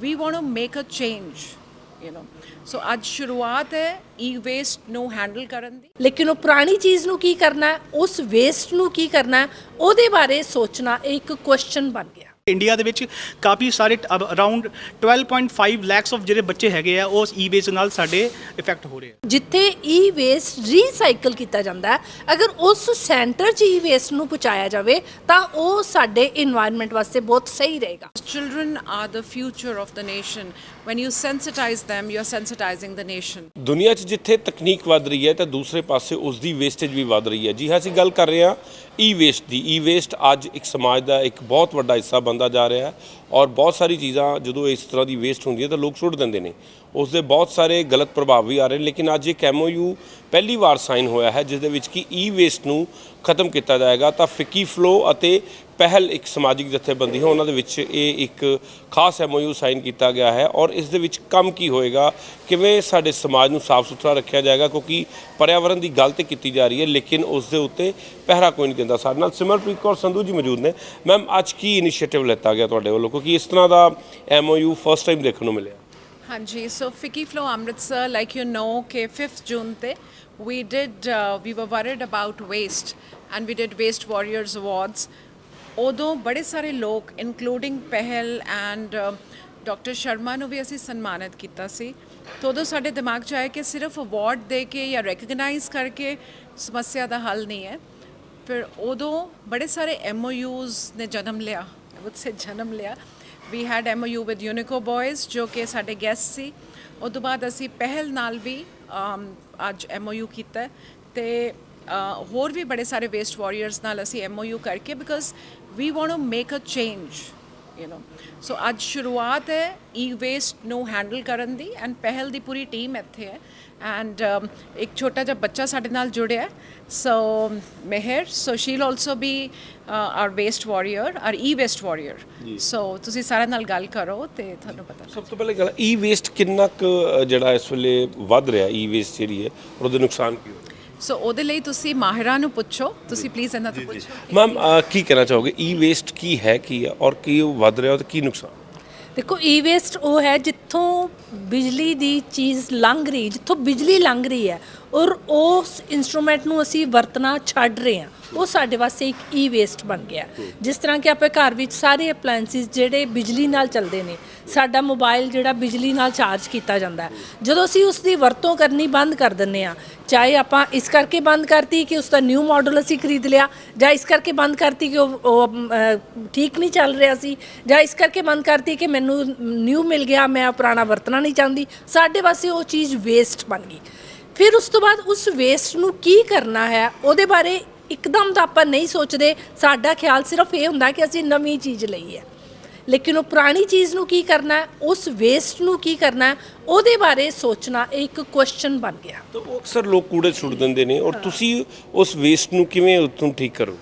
We want to make a change you know so ਅੱਜ ਸ਼ੁਰੂਆਤ ਹੈ ਈ ਵੇਸਟ ਨੂੰ ਹੈਂਡਲ ਕਰਨ ਦੀ। ਲੇਕਿਨ ਉਹ ਪੁਰਾਣੀ ਚੀਜ਼ ਨੂੰ ਕੀ ਕਰਨਾ ਉਸ ਵੇਸਟ ਨੂੰ ਕੀ ਕਰਨਾ ਉਹਦੇ ਬਾਰੇ ਸੋਚਣਾ ਇਹ ਇੱਕ ਕੁਐਸਚਨ ਬਣ ਗਿਆ। ਇੰਡੀਆ ਦੇ ਵਿੱਚ ਕਾਫੀ ਸਾਰੇ ਅਰਾਊਂਡ 12.5 ਲੱਖਸ ਆਫ ਜਿਹੜੇ ਬੱਚੇ ਹੈਗੇ ਆ ਉਸ ਈ ਵੇਸਟ ਨਾਲ ਸਾਡੇ ਇਫੈਕਟ ਹੋ ਰਹੇ ਆ। ਜਿੱਥੇ ਈ ਵੇਸਟ ਰੀਸਾਈਕਲ ਕੀਤਾ ਜਾਂਦਾ ਹੈ ਅਗਰ ਉਸ ਸੈਂਟਰ 'ਚ ਈ ਵੇਸਟ ਨੂੰ ਪਹੁੰਚਾਇਆ ਜਾਵੇ ਤਾਂ ਉਹ ਸਾਡੇ এনवायरमेंट ਵਾਸਤੇ ਬਹੁਤ ਸਹੀ ਰਹੇਗਾ। Children are the future of the nation. When you sensitize them you're sensitizing the nation. ਦੁਨੀਆ 'ਚ ਜਿੱਥੇ ਤਕਨੀਕ ਵੱਧ ਰਹੀ ਹੈ ਤਾਂ ਦੂਸਰੇ ਪਾਸੇ ਉਸ ਦੀ ਵੇਸਟੇਜ ਵੀ ਵਧ ਰਹੀ ਹੈ। ਜੀ ਹਾਂ ਅਸੀਂ ਗੱਲ ਕਰ ਰਹੇ ਹਾਂ ਈ ਵੇਸਟ ਦੀ। ਈ ਵੇਸਟ ਅੱਜ ਇੱਕ ਸਮਾਜ ਦਾ ਇੱਕ ਬਹੁਤ ਵੱਡਾ ਹਿੱਸਾ ਬਣ ਬਣਦਾ ਜਾ ਰਿਹਾ ਔਰ ਬਹੁਤ ਸਾਰੀ ਚੀਜ਼ਾਂ ਜਦੋਂ ਇਸ ਤਰ੍ਹਾਂ ਦੀ ਵੇਸਟ ਹੁੰਦੀ ਹੈ ਤਾਂ ਲੋਕ ਸੁੱਟ ਦਿੰਦੇ ਨੇ। ਉਸ ਦੇ ਬਹੁਤ ਸਾਰੇ ਗਲਤ ਪ੍ਰਭਾਵ ਵੀ ਆ ਰਹੇ ਨੇ, ਲੇਕਿਨ ਅੱਜ ਇੱਕ ਐਮਓਯੂ ਪਹਿਲੀ ਵਾਰ ਸਾਈਨ ਹੋਇਆ ਹੈ, ਜਿਸ ਦੇ ਵਿੱਚ ਕਿ ਈ ਵੇਸਟ ਨੂੰ ਖਤਮ ਕੀਤਾ ਜਾਏਗਾ। ਤਾਂ ਫਿੱਕੀ ਫਲੋ ਅਤੇ ਪਹਿਲ ਇੱਕ ਸਮਾਜਿਕ ਜਥੇਬੰਦੀ ਹੈ, ਉਹਨਾਂ ਦੇ ਵਿੱਚ ਇਹ ਇੱਕ ਖਾਸ ਐਮਓਯੂ ਸਾਈਨ ਕੀਤਾ ਗਿਆ ਹੈ ਔਰ ਇਸ ਦੇ ਵਿੱਚ ਕੰਮ ਕੀ ਹੋਏਗਾ, ਕਿਵੇਂ ਸਾਡੇ ਸਮਾਜ ਨੂੰ ਸਾਫ਼ ਸੁਥਰਾ ਰੱਖਿਆ ਜਾਏਗਾ, ਕਿਉਂਕਿ ਪਰਿਆਵਰਣ ਦੀ ਗੱਲ ਤੇ ਕੀਤੀ ਜਾ ਰਹੀ ਹੈ, ਲੇਕਿਨ ਉਸ ਦੇ ਉੱਤੇ ਪਹਿਰਾ ਕੋਈ ਨਹੀਂ ਦਿੰਦਾ। ਸਾਡੇ ਨਾਲ ਸਿਮਰਪ੍ਰੀਤ ਕੌਰ ਸੰਧੂ ਜੀ ਮੌਜੂਦ ਨੇ। ਮੈਮ, ਅੱਜ ਕੀ ਇਨੀਸ਼ੀਏਟਿਵ ਲਿੱਤਾ ਗਿਆ ਤੁਹਾਡੇ ਵੱਲੋਂ? ਕਿਉਂਕਿ ਇਸ ਤਰ੍ਹਾਂ ਦਾ ਐਮਓਯੂ ਫਸਟ ਟਾਈਮ ਦੇਖਣ ਨੂੰ ਮਿਲਿਆ। ਹਾਂਜੀ so FICCI FLO Amritsar like you know ਕਿ 5th ਜੂਨ ਤੇ we did uh, we were worried about waste and we did waste warriors awards. ਉਦੋਂ ਬੜੇ ਸਾਰੇ ਲੋਕ ਇਨਕਲੂਡਿੰਗ ਪਹਿਲ ਐਂਡ ਡਾਕਟਰ ਸ਼ਰਮਾ ਨੂੰ ਵੀ ਅਸੀਂ ਸਨਮਾਨਿਤ ਕੀਤਾ ਸੀ ਤਾਂ ਉਦੋਂ ਸਾਡੇ ਦਿਮਾਗ 'ਚ ਆਇਆ ਕਿ ਸਿਰਫ ਅਵਾਰਡ ਦੇ ਕੇ ਜਾਂ ਰੈਕਗਨਾਈਜ਼ ਕਰਕੇ ਸਮੱਸਿਆ ਦਾ ਹੱਲ ਨਹੀਂ ਹੈ ਫਿਰ ਉਦੋਂ ਬੜੇ ਸਾਰੇ ਐਮਓਯੂਜ਼ ਨੇ ਜਨਮ ਲਿਆ ਉਹ ਸੇ ਜਨਮ ਲਿਆ we had MOU with Unico boys ਜੋ ਕਿ ਸਾਡੇ ਗੈਸਟ ਸੀ। ਉਸ ਤੋਂ ਬਾਅਦ ਅਸੀਂ ਪਹਿਲ ਨਾਲ ਵੀ ਅੱਜ ਐਮਓਯੂ ਕੀਤਾ। ਹੈ ਤੇ ਅ, ਹੋਰ ਵੀ ਬੜੇ ਸਾਰੇ ਵੇਸਟ ਵਾਰੀਅਰਸ ਨਾਲ ਅਸੀਂ ਐਮਓਯੂ ਕਰਕੇ because we want to make a change you know so ਅੱਜ ਸ਼ੁਰੂਆਤ ਹੈ ਈ ਵੇਸਟ ਨੂੰ ਹੈਂਡਲ ਕਰਨ ਦੀ ਐਂਡ ਪਹਿਲ ਦੀ ਪੂਰੀ ਟੀਮ ਇੱਥੇ ਹੈ। ਐਂਡ ਇੱਕ ਛੋਟਾ ਜਿਹਾ ਬੱਚਾ ਸਾਡੇ ਨਾਲ ਜੁੜਿਆ so Mehar so Sheel also be our waste warrior our e waste warrior so ਤੁਸੀਂ ਸਾਰਿਆਂ ਨਾਲ ਗੱਲ ਕਰੋ ਤੇ ਤੁਹਾਨੂੰ ਪਤਾ ਸਭ ਤੋਂ ਪਹਿਲੇ ਗੱਲ ਈ ਵੇਸਟ ਕਿੰਨਾ ਕੁ ਜਿਹੜਾ ਇਸ ਵੇਲੇ ਵੱਧ ਰਿਹਾ ਈ ਵੇਸਟ ਜਿਹੜੀ ਹੈ ਉਹਦੇ ਨੁਕਸਾਨ ਕੀ ਹੋ ਸੋ ਉਹਦੇ ਲਈ ਤੁਸੀਂ ਮਾਹਿਰਾਂ ਨੂੰ ਪੁੱਛੋ। ਤੁਸੀਂ ਪਲੀਜ਼ ਇਹਨਾਂ ਤੋਂ ਪੁੱਛੋ ਮੈਮ ਕੀ ਕਹਿਣਾ ਚਾਹੋਗੇ? ਈ ਵੇਸਟ ਕੀ ਹੈ ਕੀ ਹੈ? ਔਰ ਕੀ ਉਹ ਵੱਧ ਰਿਹਾ ਤੇ ਕੀ ਨੁਕਸਾਨ? ਦੇਖੋ ਈ ਵੇਸਟ ਉਹ ਹੈ ਜਿੱਥੋਂ ਬਿਜਲੀ ਦੀ ਚੀਜ਼ ਲੰਘ ਰਹੀ ਜਿੱਥੋਂ ਬਿਜਲੀ ਲੰਘ ਰਹੀ ਹੈ ਔਰ ਉਸ ਇਨਸਟਰੂਮੈਂਟ ਨੂੰ ਅਸੀਂ ਵਰਤਣਾ ਛੱਡ ਰਹੇ ਹਾਂ। ਉਹ ਸਾਡੇ ਵਾਸਤੇ ਇੱਕ ਈ ਵੇਸਟ ਬਣ ਗਿਆ। ਜਿਸ ਤਰ੍ਹਾਂ ਕਿ ਆਪਾਂ ਘਰ ਵਿੱਚ ਸਾਰੇ ਅਪਲਾਈਐਂਸਿਸ ਜਿਹੜੇ ਬਿਜਲੀ ਨਾਲ ਚੱਲਦੇ ਨੇ ਸਾਡਾ ਮੋਬਾਈਲ ਜਿਹੜਾ ਬਿਜਲੀ ਨਾਲ ਚਾਰਜ ਕੀਤਾ ਜਾਂਦਾ ਜਦੋਂ ਅਸੀਂ ਉਸ ਦੀ ਵਰਤੋਂ ਕਰਨੀ ਬੰਦ ਕਰ ਦਿੰਨੇ ਆ ਚਾਹੇ ਆਪਾਂ ਇਸ ਕਰਕੇ ਬੰਦ ਕਰਤੀ ਕਿ ਉਸ ਦਾ ਨਿਊ ਮਾਡਲ ਅਸੀਂ ਖਰੀਦ ਲਿਆ ਜਾਂ ਇਸ ਕਰਕੇ ਬੰਦ ਕਰਤੀ ਕਿ ਉਹ ਉਹ, ਠੀਕ ਨਹੀਂ ਚੱਲ ਰਿਹਾ ਸੀ ਜਾਂ ਇਸ ਕਰਕੇ ਬੰਦ ਕਰਤੀ ਕਿ ਮੈਨੂੰ ਨਿਊ ਮਿਲ ਗਿਆ ਮੈਂ ਉਹ ਪੁਰਾਣਾ ਵਰਤਣਾ ਨਹੀਂ ਚਾਹੁੰਦੀ ਸਾਡੇ ਵਾਸਤੇ ਉਹ ਚੀਜ਼ ਵੇਸਟ ਬਣ ਗਈ। ਫਿਰ ਉਸ ਤੋਂ ਬਾਅਦ ਉਸ ਵੇਸਟ ਨੂੰ ਕੀ ਕਰਨਾ ਹੈ ਉਹਦੇ ਬਾਰੇ ਇੱਕਦਮ ਤਾਂ ਆਪਾਂ ਨਹੀਂ ਸੋਚਦੇ। ਸਾਡਾ ਖਿਆਲ ਸਿਰਫ ਇਹ ਹੁੰਦਾ ਕਿ ਅਸੀਂ ਨਵੀਂ ਚੀਜ਼ ਲਈ ਹੈ। ਲੇਕਿਨ ਉਹ ਪੁਰਾਣੀ ਚੀਜ਼ ਨੂੰ ਕੀ ਕਰਨਾ ਉਸ ਵੇਸਟ ਨੂੰ ਕੀ ਕਰਨਾ ਉਹਦੇ ਬਾਰੇ ਸੋਚਣਾ ਇਹ ਇੱਕ ਕੁਐਸਚਨ ਬਣ ਗਿਆ। ਤਾਂ ਉਹ ਅਕਸਰ ਲੋਕ ਕੂੜੇ ਸੁੱਟ ਦਿੰਦੇ ਨੇ ਔਰ ਤੁਸੀਂ ਉਸ ਵੇਸਟ ਨੂੰ ਕਿਵੇਂ ਉਤੋਂ ਠੀਕ ਕਰੋ?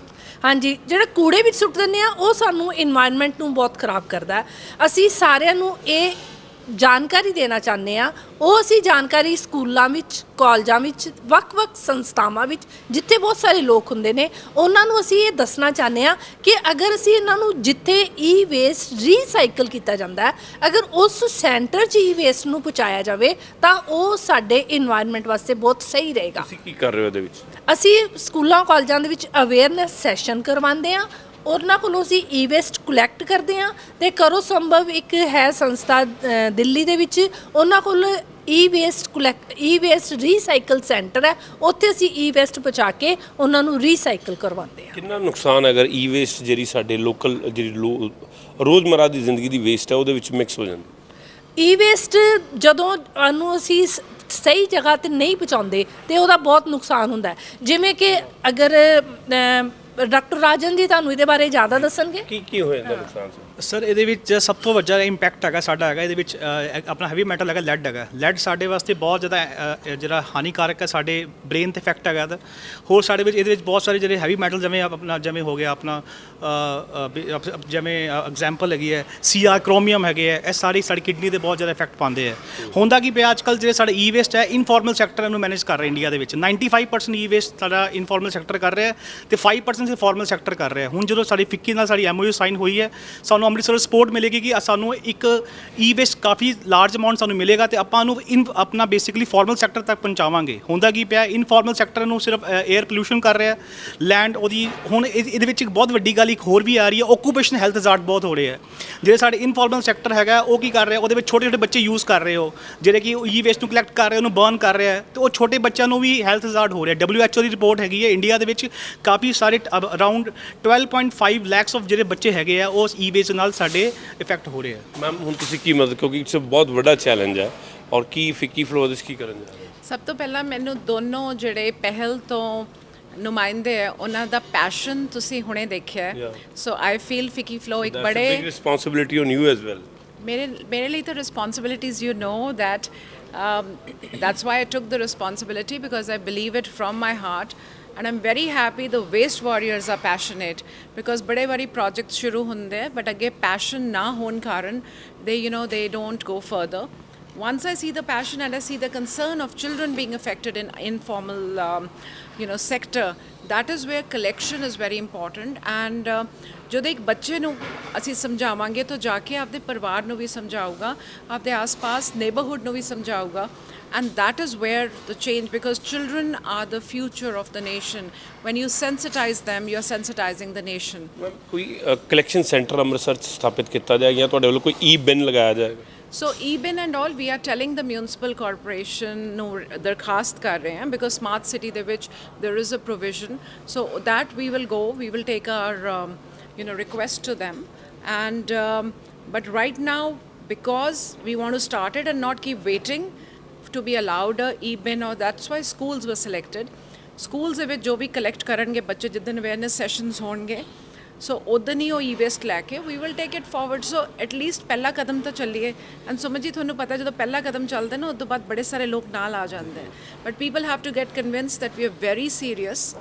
ਹਾਂਜੀ ਜਿਹੜਾ ਕੂੜੇ ਵਿੱਚ ਸੁੱਟ ਦਿੰਦੇ ਆ ਉਹ ਸਾਨੂੰ এনवायरमेंट ਨੂੰ ਬਹੁਤ ਖਰਾਬ ਕਰਦਾ ਅਸੀਂ ਸਾਰਿਆਂ ਨੂੰ ਇਹ ਜਾਣਕਾਰੀ ਦੇਣਾ ਚਾਹੁੰਦੇ ਆ ਉਹ ਅਸੀਂ ਜਾਣਕਾਰੀ ਸਕੂਲਾਂ ਵਿੱਚ ਕਾਲਜਾਂ ਵਿੱਚ ਵੱਖ-ਵੱਖ ਸੰਸਥਾਵਾਂ ਵਿੱਚ ਜਿੱਥੇ ਬਹੁਤ ਸਾਰੇ ਲੋਕ ਹੁੰਦੇ ਨੇ ਉਹਨਾਂ ਨੂੰ ਅਸੀਂ ਇਹ ਦੱਸਣਾ ਚਾਹੁੰਦੇ ਆ ਕਿ ਅਗਰ ਅਸੀਂ ਇਹਨਾਂ ਨੂੰ ਜਿੱਥੇ ਈ ਵੇਸਟ ਰੀਸਾਈਕਲ ਕੀਤਾ ਜਾਂਦਾ ਅਗਰ ਉਸ ਸੈਂਟਰ 'ਚ ਈ ਵੇਸਟ ਨੂੰ ਪਹੁੰਚਾਇਆ ਜਾਵੇ ਤਾਂ ਉਹ ਸਾਡੇ এনवायरमेंट ਵਾਸਤੇ ਬਹੁਤ ਸਹੀ ਰਹੇਗਾ। ਤੁਸੀਂ ਕੀ ਕਰ ਰਹੇ ਹੋ ਉਹਦੇ ਵਿੱਚ? ਅਸੀਂ ਸਕੂਲਾਂ ਕਾਲਜਾਂ ਦੇ ਵਿੱਚ ਅਵੇਅਰਨੈਸ ਸੈਸ਼ਨ ਕਰਵਾਉਂਦੇ ਆ ਉਹਨਾਂ ਕੋਲੋਂ ਅਸੀਂ ਈ-ਵੇਸਟ ਕਲੈਕਟ ਕਰਦੇ ਆ ਤੇ ਕਰੋ ਸੰਭਵ ਇੱਕ ਹੈ ਸੰਸਥਾ ਅ, ਦਿੱਲੀ ਦੇ ਵਿੱਚ। ਉਹਨਾਂ ਕੋਲ e waste collect e waste recycle centre ਹੈ। ਉੱਥੇ ਅਸੀਂ ਈ-ਵੇਸਟ ਪਹੁੰਚਾ ਕੇ ਉਹਨਾਂ ਨੂੰ ਰੀਸਾਈਕਲ ਕਰਵਾਉਂਦੇ ਆ ਕਿੰਨਾ ਨੁਕਸਾਨ ਹੈ ਅਗਰ ਈ ਵੇਸਟ ਜਿਹੜੀ ਸਾਡੇ ਲੋਕਲ ਜਿਹੜੀ ਲੋ- ਰੋਜ਼ਮਰਾ ਦੀ ਜ਼ਿੰਦਗੀ ਦੀ ਵੇਸਟ ਹੈ ਉਹਦੇ ਵਿੱਚ ਮਿਕਸ ਹੋ ਜਾਂਦੀ? ਈ-ਵੇਸਟ ਜਦੋਂ ਉਹਨੂੰ ਅਸੀਂ ਸ- ਸਹੀ ਜਗ੍ਹਾ ਤੇ ਨਹੀਂ ਪਹੁੰਚਾਉਂਦੇ ਤੇ ਉਹਦਾ ਬਹੁਤ ਨੁਕਸਾਨ ਹੁੰਦਾ ਹੈ। ਜਿਵੇਂ ਕਿ ਅਗਰ ਡਾਕਟਰ ਰਾਜਨ ਜੀ ਤੁਹਾਨੂੰ ਇਹਦੇ ਬਾਰੇ ਜ਼ਿਆਦਾ ਦੱਸਣਗੇ? ਕੀ ਕੀ ਹੋ ਜਾਂਦਾ ਨੁਕਸਾਨ ਸਰ ਸਰ ਇਹਦੇ ਵਿੱਚ ਸਭ ਤੋਂ ਵੱਡਾ ਇੰਪੈਕਟ ਹੈਗਾ ਸਾਡਾ ਹੈਗਾ ਇਹਦੇ ਵਿੱਚ ਅ, ਆਪਣਾ ਹੈਵੀ ਮੈਟਲ ਹੈਗਾ ਲੈਡ ਹੈਗਾ। ਲੈਡ ਸਾਡੇ ਵਾਸਤੇ ਬਹੁਤ ਜ਼ਿਆਦਾ ਅ, ਜਿਹੜਾ ਹਾਨੀਕਾਰਕ ਹੈ ਸਾਡੇ ਬ੍ਰੇਨ ਤੇ ਇਫੈਕਟ ਹੈਗਾ ਇਹਦਾ। ਹੋਰ ਸਾਡੇ ਵਿੱਚ ਇਹਦੇ ਵਿੱਚ ਬਹੁਤ ਸਾਰੇ ਜਿਹੜੇ ਹੈਵੀ ਮੈਟਲ ਜਿਵੇਂ ਆਪ- ਆਪਣਾ ਜਿਵੇਂ ਹੋ ਗਿਆ ਆਪਣਾ ਅ, ਅ, ਵੀ ਆਪ- ਆਪ- ਜਿਵੇਂ ਐਗਜ਼ਾਮਪਲ ਹੈਗੀ ਹੈ ਸੀਆਰ ਕ੍ਰੋਮੀਅਮ ਹੈਗੇ ਹੈ ਇਹ ਸਾਰੀ ਸਾਡੀ ਕਿਡਨੀ ਤੇ ਬਹੁਤ ਜ਼ਿਆਦਾ ਇਫੈਕਟ ਪਾਉਂਦੇ ਹੈ। ਹੁੰਦਾ ਕੀ ਪਿਆ ਅੱਜਕੱਲ ਜਿਹੜੇ ਸਾਡੇ ਈ ਵੇਸਟ ਹੈ ਇਨਫਾਰਮਲ ਸੈਕਟਰ ਨੂੰ ਮੈਨੇਜ ਕਰ ਰਿਹਾ ਇੰਡੀਆ ਦੇ ਵਿੱਚ। 95% ਈ ਵੇਸਟ ਸਾਡਾ ਇਨਫਾਰਮਲ ਸੈਕਟਰ ਕਰ ਰਿਹਾ ਹੈ ਤੇ 5% ਫਾਰਮਲ ਸੈਕਟਰ ਕਰ ਰਿਹਾ ਹੈ। ਹੁਣ ਜਦੋਂ ਸਾਡੀ ਫਿੱਕੀ ਨਾਲ ਸਾਡੀ ਐਮਓਯੂ ਸਾਈਨ ਹੋਈ ਹੈ ਸਾਨੂੰ ਸਾਨੂੰ ਅੰਮ੍ਰਿਤਸਰ ਸਪੋਰਟ ਮਿਲੇਗੀ ਕਿ ਸਾਨੂੰ ਇੱਕ ਈ ਵੇਸਟ ਕਾਫੀ ਲਾਰਜ ਅਮਾਉਂਟ ਸਾਨੂੰ ਮਿਲੇਗਾ ਤੇ ਆਪਾਂ ਨੂੰ ਇਨ ਆਪਣਾ ਬੇਸਿਕਲੀ ਫਾਰਮਲ ਸੈਕਟਰ ਤੱਕ ਪਹੁੰਚਾਵਾਂਗੇ। ਹੁੰਦਾ ਕੀ ਪਿਆ? ਇਨਫਾਰਮਲ ਸੈਕਟਰ ਨੂੰ ਸਿਰਫ 에ਅਰ ਪੋਲੂਸ਼ਨ ਕਰ ਰਿਹਾ ਲੈਂਡ ਉਹਦੀ ਹੁਣ ਇਹ- ਇਹਦੇ ਵਿੱਚ ਇੱਕ ਬਹੁਤ ਵੱਡੀ ਗੱਲ ਇੱਕ ਹੋਰ ਵੀ ਆ ਰਹੀ ਹੈ। ਓਕੂਪੇਸ਼ਨ ਹੈਲਥ ਹਜ਼ਾਰਡ ਬਹੁਤ ਹੋ ਰਹੇ ਹੈ। ਜਿਹੜੇ ਸਾਡੇ ਇਨਫਾਰਮਲ ਸੈਕਟਰ ਹੈਗਾ, ਉਹ ਕੀ ਕਰ ਰਿਹਾ? ਉਹਦੇ ਵਿੱਚ ਛੋਟੇ ਛੋਟੇ ਬੱਚੇ ਯੂਜ਼ ਕਰ ਰਹੇ ਹੋ। ਜਿਹੜੇ ਕਿ ਈ ਵੇਸਟ ਨੂੰ ਕਲੈਕਟ ਕਰ ਰਹੇ, ਉਹਨੂੰ ਬਰਨ ਕਰ ਰਿਹਾ ਹੈ। ਤੇ ਉਹ ਛੋਟੇ ਬੱਚਿਆਂ ਨੂੰ ਵੀ ਹੈਲਥ ਹਜ਼ਾਰਡ ਹੋ ਰਿਹਾ। WHO ਦੀ ਰਿਪੋਰਟ ਹੈਗੀ ਹੈ। ਇੰਡੀਆ ਦੇ ਵਿੱਚ ਕਾਫੀ ਸਾਰੇ ਅਰਾਊਂਡ 12.5 ਲੈਕਸ ਆਫ ਜਿਹੜੇ ਬੱਚੇ ਹੈਗੇ ਆ, ਉਹ ਈ ਵੇਸਟ ਨਾਲ ਸਾਡੇ ਇਫੈਕਟ ਹੋ ਰਹੇ ਆ ਮੈਮ ਹੁਣ ਤੁਸੀਂ ਕੀ ਮਦਦ ਕਿਉਂਕਿ ਇਟਸ ਬਹੁਤ ਵੱਡਾ ਚੈਲੰਜ ਹੈ ਔਰ ਕੀ ਫਿੱਕੀ ਫਲੋ ਇਸ ਕੀ ਕਰਨ ਜਾ ਰਹੇ ਸਭ ਤੋਂ ਪਹਿਲਾਂ ਮੈਨੂੰ ਦੋਨੋਂ ਜਿਹੜੇ ਪਹਿਲ ਤੋਂ ਨੁਮਾਇੰਦੇ ਹੈ ਉਹਨਾਂ ਦਾ ਪੈਸ਼ਨ ਤੁਸੀਂ ਹੁਣੇ ਦੇਖਿਆ. ਸੋ ਆਈ ਫੀਲ ਫਿਕੀ ਫਲੋ ਇੱਕ ਬੜੇ big responsibility on you as well. ਮੇਰੇ ਮੇਰੇ ਲਈ ਤਾਂ responsibilities you know that um, that's why I took the responsibility because I believe it from my heart and I'm very happy the waste warriors are passionate because ਬੜੇ ਵਾਰੀ projects ਸ਼ੁਰੂ ਹੁੰਦੇ but ਅੱਗੇ passion ਨਾ ਹੋਣ ਕਾਰਨ they you know they don't go further once I see the passion and I see the concern of children being affected in informal, um, you know, sector, that is where collection is very important. And uh, ਜਦੋਂ ਇੱਕ ਬੱਚੇ ਨੂੰ ਅਸੀਂ ਸਮਝਾਵਾਂਗੇ ਤਾਂ ਜਾ ਕੇ ਆਪਦੇ ਪਰਿਵਾਰ ਨੂੰ ਵੀ ਸਮਝਾਊਗਾ ਆਪਦੇ ਆਸ-ਪਾਸ ਨੇਬਰਹੁੱਡ ਨੂੰ ਵੀ ਸਮਝਾਊਗਾ and that is where the change because children are the future of the nation when you sensitize them you're sensitizing the nation ma'am ਕੋਈ ਕਲੈਕਸ਼ਨ ਸੈਂਟਰ ਅੰਮ੍ਰਿਤਸਰ 'ਚ ਸਥਾਪਿਤ ਕੀਤਾ ਜਾਏ ਜਾਂ ਤੁਹਾਡੇ ਵੱਲੋਂ ਕੋਈ ਈ ਬਿਨ ਲਗਾਇਆ ਜਾਏਗਾ So EBIN and all, we are telling the municipal corporation no darkhast kar rahe hain because smart city de which there is a provision. So that we will go, we will take our um, you know request to them, and um, but right now because we want to start it and not keep waiting To be allowed a e-bin or that's why schools were selected schools ਦੇ ਵਿੱਚ ਜੋ ਵੀ collect ਕਰਨਗੇ ਬੱਚੇ ਜਿੱਦਨ awareness sessions ਹੋਣਗੇ ਸੋ ਉਦੋਂ ਹੀ ਉਹ e waste ਲੈ ਕੇ we will take it forward so at least ਪਹਿਲਾ ਕਦਮ ਤਾਂ ਚੱਲੀਏ ਐਂਡ ਸਮਝ ਜੀ ਤੁਹਾਨੂੰ ਪਤਾ ਜਦੋਂ ਪਹਿਲਾ ਕਦਮ ਚੱਲਦਾ ਨਾ ਉਸ ਤੋਂ ਬਾਅਦ ਬੜੇ ਸਾਰੇ ਲੋਕ ਨਾਲ ਆ ਜਾਂਦੇ ਨੇ but people have to get convinced that we are very serious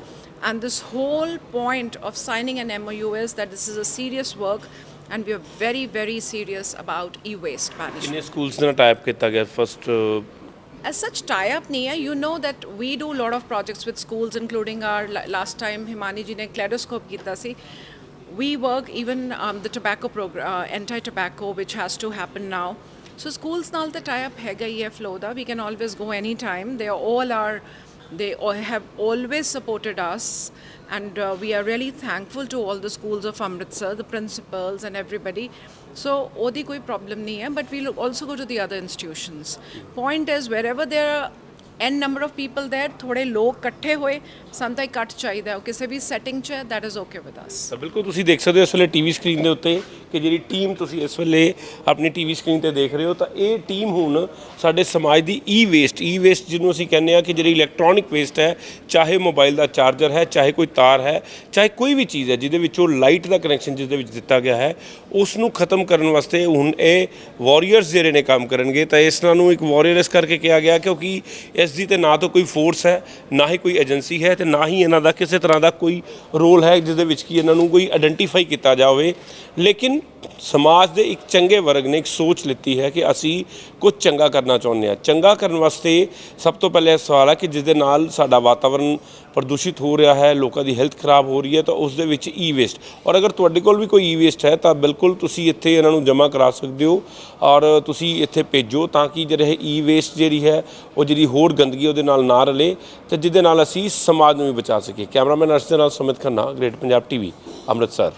and this whole point of signing an MOU is that this is a serious work and we are very very serious about e-waste management ਕਿੰਨੇ schools ਨਾਲ type ਕੀਤਾ ਗਿਆ first as such tie-up nahi hai. You know that we do a lot of projects with schools, including our last time Himani ji ne kaleidoscope kita si. We work even um, the tobacco program, uh, anti-tobacco, which has to happen now. So schools naal the tie-up hega hai flow da. We can always go anytime. They are all are, they have always supported us and uh, we are really thankful to all the schools of Amritsar, the principals and everybody so ਉਹਦੀ ਕੋਈ problem ਨਹੀਂ ਹੈ but we'll also go to the other institutions point is wherever there are n number of people there ਥੋੜੇ ਲੋਕ ਇਕੱਠੇ ਹੋਏ ਸਾਨੂੰ ਤਾਂ ਇਕੱਠ ਚਾਹੀਦਾ ਹੈ ਉਹ ਕਿਸੇ ਵੀ ਸੈਟਿੰਗ 'ਚ ਹੈ that is okay with us ਤਾਂ ਬਿਲਕੁਲ ਤੁਸੀਂ ਦੇਖ ਸਕਦੇ ਹੋ ਇਸ ਵੇਲੇ ਟੀਵੀ ਸਕਰੀਨ ਦੇ ਉੱਤੇ ਕਿ ਜਿਹੜੀ ਟੀਮ ਤੁਸੀਂ ਇਸ ਵੇਲੇ ਆਪਣੀ ਟੀਵੀ ਸਕਰੀਨ ਤੇ ਦੇਖ ਰਹੇ ਹੋ, ਤਾਂ ਇਹ ਟੀਮ ਹੁਣ ਸਾਡੇ ਸਮਾਜ ਦੀ ਈ ਵੇਸਟ ਈ ਵੇਸਟ ਜਿਹਨੂੰ ਅਸੀਂ ਕਹਿੰਦੇ ਆ ਕਿ ਜਿਹੜੀ ਇਲੈਕਟ੍ਰੋਨਿਕ ਵੇਸਟ ਹੈ, ਚਾਹੇ ਮੋਬਾਈਲ ਦਾ ਚਾਰਜਰ ਹੈ, ਚਾਹੇ ਕੋਈ ਤਾਰ ਹੈ, ਚਾਹੇ ਕੋਈ ਵੀ ਚੀਜ਼ ਹੈ ਜਿਹਦੇ ਵਿੱਚੋਂ ਲਾਈਟ ਦਾ ਕਨੈਕਸ਼ਨ ਜਿਸ ਦੇ ਵਿੱਚ ਦਿੱਤਾ ਗਿਆ ਹੈ ਉਸ ਨੂੰ ਖਤਮ ਕਰਨ ਵਾਸਤੇ ਹੁਣ ਇਹ ਵਾਰੀਅਰਸ ਜਿਹੜੇ ਨੇ ਕੰਮ ਕਰਨਗੇ, ਤਾਂ ਇਸ ਨਾਲ ਨੂੰ ਇੱਕ ਵਾਰੀਅਰ ਇਸ ਕਰਕੇ ਕਿਹਾ ਗਿਆ ਕਿਉਂਕਿ ਇਸ ਦੀ ਤੇ ਨਾ ਤਾਂ ਕੋਈ ਫੋਰਸ ਹੈ, ਨਾ ਹੀ ਕੋਈ ਏਜੰਸੀ ਹੈ ਤੇ ਨਾ ਹੀ ਇਹਨਾਂ ਦਾ ਕਿਸੇ ਤਰ੍ਹਾਂ ਦਾ ਕੋਈ ਰੋਲ ਹੈ ਜਿਸ ਦੇ ਵਿੱਚ ਕਿ ਇਹਨਾਂ ਨੂੰ ਕੋਈ ਆਇਡੈਂਟੀਫਾਈ ਕੀਤਾ ਜਾਵੇ। ਲੇਕਿਨ ਸਮਾਜ ਦੇ ਇੱਕ ਚੰਗੇ ਵਰਗ ਨੇ ਇੱਕ ਸੋਚ ਲਿੱਤੀ ਹੈ ਕਿ ਅਸੀਂ ਕੁਝ ਚੰਗਾ ਕਰਨਾ ਚਾਹੁੰਦੇ ਹਾਂ। ਚੰਗਾ ਕਰਨ ਵਾਸਤੇ ਸਭ ਤੋਂ ਪਹਿਲੇ ਇਹ ਸਵਾਲ ਹੈ ਕਿ ਜਿਸ ਦੇ ਨਾਲ ਸਾਡਾ ਵਾਤਾਵਰਣ ਪ੍ਰਦੂਸ਼ਿਤ ਹੋ ਰਿਹਾ ਹੈ, ਲੋਕਾਂ ਦੀ ਹੈਲਥ ਖਰਾਬ ਹੋ ਰਹੀ ਹੈ, ਤਾਂ ਉਸ ਦੇ ਵਿੱਚ ਈ ਵੇਸਟ ਔਰ ਅਗਰ ਤੁਹਾਡੇ ਕੋਲ ਵੀ ਕੋਈ ਈ ਵੇਸਟ ਹੈ, ਤਾਂ ਬਿਲਕੁਲ ਤੁਸੀਂ ਇੱਥੇ ਇਹਨਾਂ ਨੂੰ ਜਮ੍ਹਾਂ ਕਰਾ ਸਕਦੇ ਹੋ ਔਰ ਤੁਸੀਂ ਇੱਥੇ ਭੇਜੋ ਤਾਂ ਕਿ ਜਿਹੜੇ ਈ ਵੇਸਟ ਜਿਹੜੀ ਹੈ, ਉਹ ਜਿਹੜੀ ਹੋਰ ਗੰਦਗੀ ਉਹਦੇ ਨਾਲ ਨਾ ਰਲੇ ਤੇ ਜਿਹਦੇ ਨਾਲ ਅਸੀਂ ਸਮਾਜ ਨੂੰ ਵੀ ਬਚਾ ਸਕੀਏ। ਕੈਮਰਾਮੈਨ ਅਰਸ਼ ਦੇ ਨਾਲ ਸੁਮਿਤ ਖੰਨਾ ਗ੍ਰੇਟ ਪੰਜਾਬ ਟੀਵੀ ਅੰਮ੍ਰਿਤਸਰ।